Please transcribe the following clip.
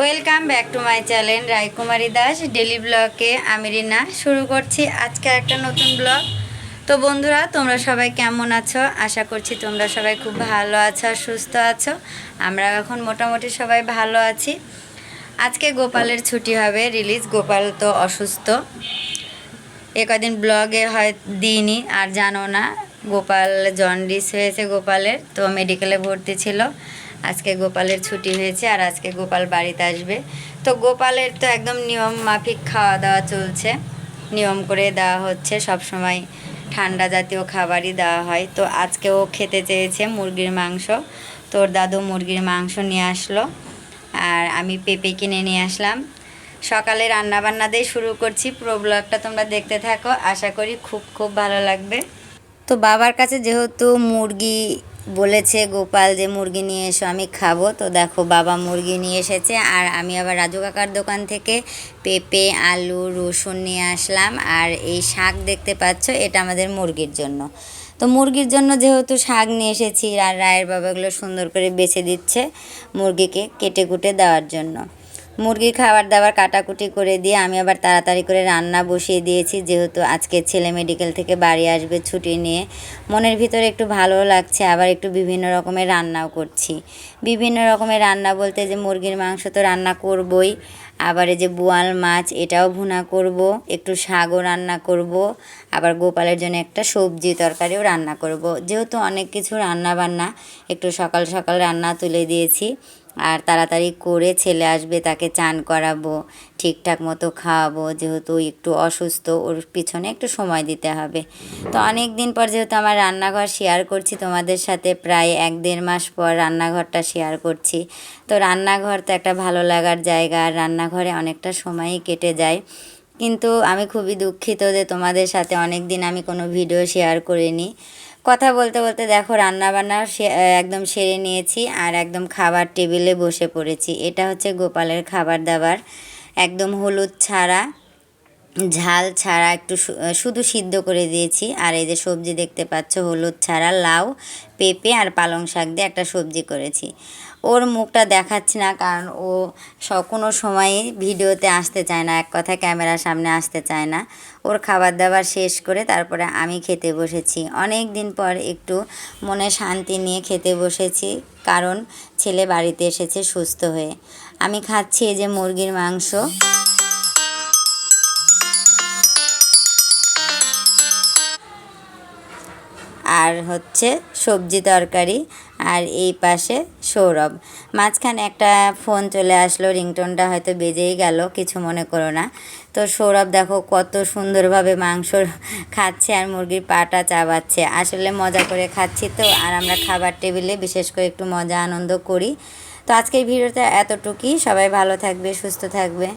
Welcome back to my channel Raykumari Das daily ব্লগে আমি রিনা। শুরু করছি আজকে একটা নতুন ব্লগ তো বন্ধুরা, তোমরা সবাই কেমন আছো? আশা করছি তোমরা সবাই খুব ভালো আছো, সুস্থ আছো। আমরা এখন মোটামুটি সবাই ভালো আছি। আজকে গোপালের ছুটি হবে রিলিজ গোপাল তো অসুস্থ। এ কদিন ব্লগে হয়, দিইনি, আর জানো না, গোপাল জন্ডিস হয়েছে গোপালের, তো মেডিকেলে ভর্তি ছিল। আজকে গোপালের ছুটি হয়েছে আর আজকে গোপাল বাড়িতে আসবে। তো গোপালের তো একদম নিয়ম মাফিক খাওয়া দাওয়া চলছে। নিয়ম করে দেওয়া হচ্ছে, সব সময় ঠান্ডা জাতীয় খাবারই দেওয়া হয়। তো আজকেও খেতে চেয়েছে মুরগির মাংস। তোর দাদু মুরগির মাংস নিয়ে আসলো। আর আমি পেঁপে কিনে নিয়ে আসলাম। সকালে রান্না বান্না দিয়ে শুরু করছি। পুরো ব্লগটা তোমরা দেখতে থাকো। আশা করি খুব খুব ভালো লাগবে। তো বাবার কাছে যেহেতু মুরগি বলেছে গোপাল যে মুরগি নিয়ে এসো, আমি খাব। তো দেখো বাবা মুরগি নিয়ে এসেছে আর আমি আবার রাজু কাকার দোকান থেকে পেঁপে, আলু, রসুন নিয়ে আসলাম আর এই শাক দেখতে পাচ্ছ, এটা আমাদের মুরগির জন্য। তো মুরগির জন্য যেহেতু শাক নিয়ে এসেছি আর রায়ের বাবাগুলো সুন্দর করে বেছে দিচ্ছে মুরগিকে কেটে কুটে দেওয়ার জন্য। মুরগির খাবার দাবার কাটাকুটি করে দিয়ে আমি আবার তাড়াতাড়ি করে রান্না বসিয়ে দিয়েছি। যেহেতু আজকে ছেলে মেডিকেল থেকে বাড়ি আসবে ছুটি নিয়ে, মনের ভিতরে একটু ভালো লাগছে, আবার একটু বিভিন্ন রকমের রান্নাও করছি। বিভিন্ন রকমের রান্না বলতে যে মুরগির মাংস তো রান্না করবই, আবার এই যে বোয়াল মাছ, এটাও ভুনা করব, একটু শাকও রান্না করব, আবার গোপালের জন্য একটা সবজি তরকারিও রান্না করব। যেহেতু অনেক কিছু রান্না বান্না একটু সকাল সকাল রান্না তুলে দিয়েছি। আর তাড়াতাড়ি করে ছেলে আসবে, তাকে চান করাবো, ঠিকঠাক মতো খাওয়াবো, যেহেতু একটু অসুস্থ, ওর পিছনে একটু সময় দিতে হবে। তো অনেক দিন পর যেহেতু আমার রান্নাঘর শেয়ার করছি তোমাদের সাথে, প্রায় এক দেড় মাস পর রান্নাঘরটা শেয়ার করছি। তো রান্নাঘর তো একটা ভালো লাগার জায়গা, আর রান্নাঘরে অনেকটা সময়ই কেটে যায়। কিন্তু আমি খুবই দুঃখিত যে তোমাদের সাথে অনেক দিন আমি কোনো ভিডিও শেয়ার করিনি। কথা বলতে বলতে দেখো, রান্নাবান্না একদম সেরে নিয়েছি আর একদম খাবার টেবিলে বসে পড়েছি। এটা হচ্ছে গোপালের খাবার দাবার। একদম হলুদ ছাড়া ঝাল ছাড়া একটু শুধু সিদ্ধ করে দিয়েছি। আর এই যে সবজি দেখতে পাচ্ছ, হলুদ ছাড়া লাউ, পেঁপে আর পালং শাক দিয়ে একটা সবজি করেছি। ওর মুখটা দেখাচ্ছি না, কারণ ও কোনো সময়ই ভিডিওতে আসতে চায় না, এক কথা ক্যামেরার সামনে আসতে চায় না। ওর খাবার দাবার শেষ করে তারপরে আমি খেতে বসেছি। অনেক দিন পর একটু মনে শান্তি নিয়ে খেতে বসেছি, কারণ ছেলে বাড়িতে এসেছে সুস্থ হয়ে। আমি খাচ্ছি এই যে মুরগির মাংস। আর হচ্ছে সবজি তরকারি আর এই পাশে সৌরভ। মাঝখানে একটা ফোন চলে আসলো, রিংটোনটা হয়তো বেজেই গেল, কিছু মনে করো না। তো সৌরভ দেখো কত সুন্দরভাবে মাংস খাচ্ছে আর মুরগির পাটা চাবাচ্ছে। আসলে মজা করে খাচ্ছি তো, আর আমরা খাবার টেবিলে বিশেষ করে একটু মজা আনন্দ করি। তো আজকের ভিডিওটা এতটুকুই। সবাই ভালো থাকবে, সুস্থ থাকবে।